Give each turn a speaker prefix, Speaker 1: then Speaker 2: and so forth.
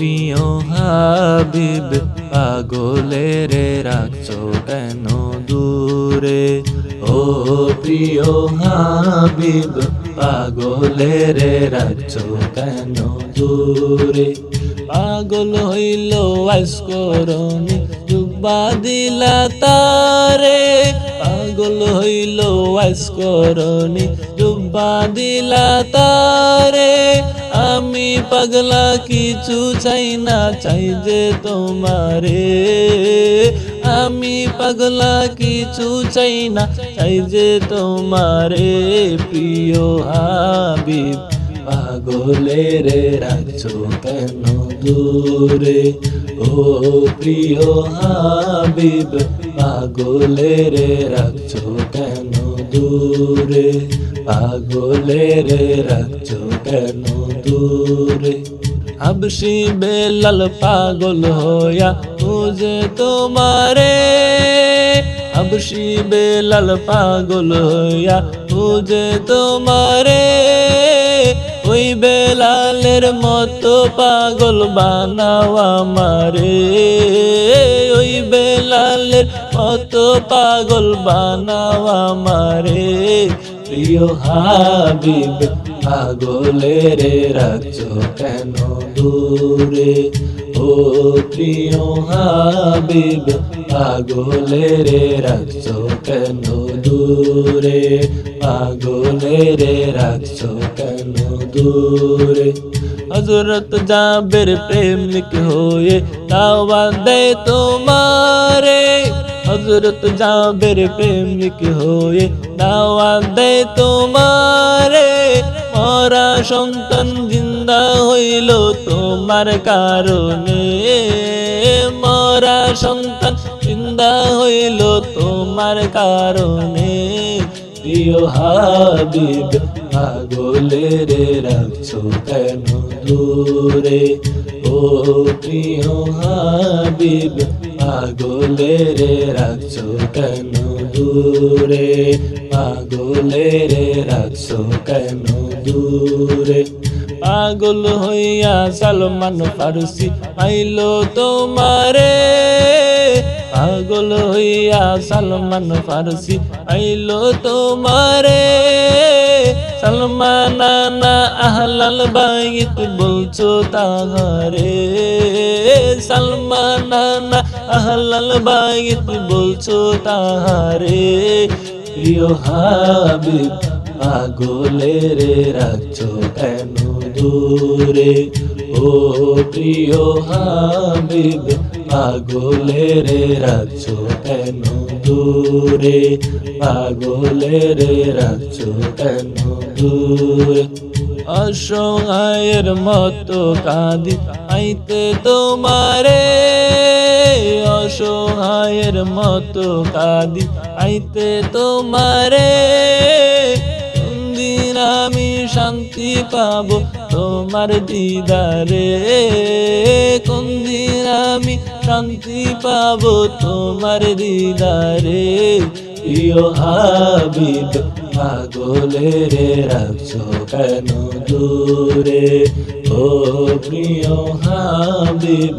Speaker 1: প্রিয় হাবিব, পাগলের রাখছো কেন দূরে? ও প্রিয় হাবিব, পাগলের রাখছো কেন দূরে? পাগল হইল করনি জুব্বা দিলা তারে। পাগল হইল আইস করনি জুব্বা দিলা তারে, আমি পাগলা কিছু চাই না, চাই যে তোমারে। আমি পাগলা কিছু চাই না, চাই যে তোমারে। প্রিয় হাবিব, পাগলের রাখছো কেন দূরে? ও প্রিয় হাবিব, পাগলের রাখছো কেন দূরে? পাগলের রাখছো কেন দূরে? হাবসি বেলাল পাগল হইয়া তুঝে তোমারে। হাবসি বেলাল পাগল হইয়া তুঝে তোমারে। বেলালের মতো পাগল বানাও আমারে। ওই বেলালের মতো পাগল বানাও আমারে। প্রিয় হাবিব পাগলের রাখছো কেন দূরে? ও প্রিয় হাবিব, পাগলের রাখছো কেন দূরে? পাগলের রাখছো কেন দূরে? হজরত জাবের প্রেমিক হয়ে দাওয়া দেয় তোমারে। হজরত জাবের প্রেমিক হয়ে দাওয়া দেয় তোমারে। মরা সন্তান জিন্দা হইল তোমার কারণে। মরা সন্তান জিন্দা হইল তোমার কারণে। প্রিয় হাবিব, পাগলের রাখছো কেন দূরে? ও প্রিয় হাবিব পাগলের রাখছো কেন দূরে? পাগলের রাখছো কেন দূরে? পাগল হইয়া সালমান ফারসি আইল তোমারে। পাগল হইয়া সালমান ফারসি আইল তোমারে। সালমান না আহলাল বাইত বলছো তাহারে। সালমান না আহলাল বাইত বলছো তাহারে, প্রিয় হাবিব, পাগলের রাখছো কেন দূরে? ও প্রিয় হাবিব, পাগলের রাখছো কেন দূরে? পাগলের রাখছো কেন দূরে? অসহায়ের মতো কাঁদি, আইতে তোমারে অসহায়ের মতো কাঁদি, আইতে তোমারে। দিন আমি শান্তি পাবো তোমার দিদারে। কোন দিন আমি শান্তি পাবো তোমার দিদারে। প্রিয় হাবিব, পাগলের রাখছো কেন দূরে? ও প্রিয় হাবিব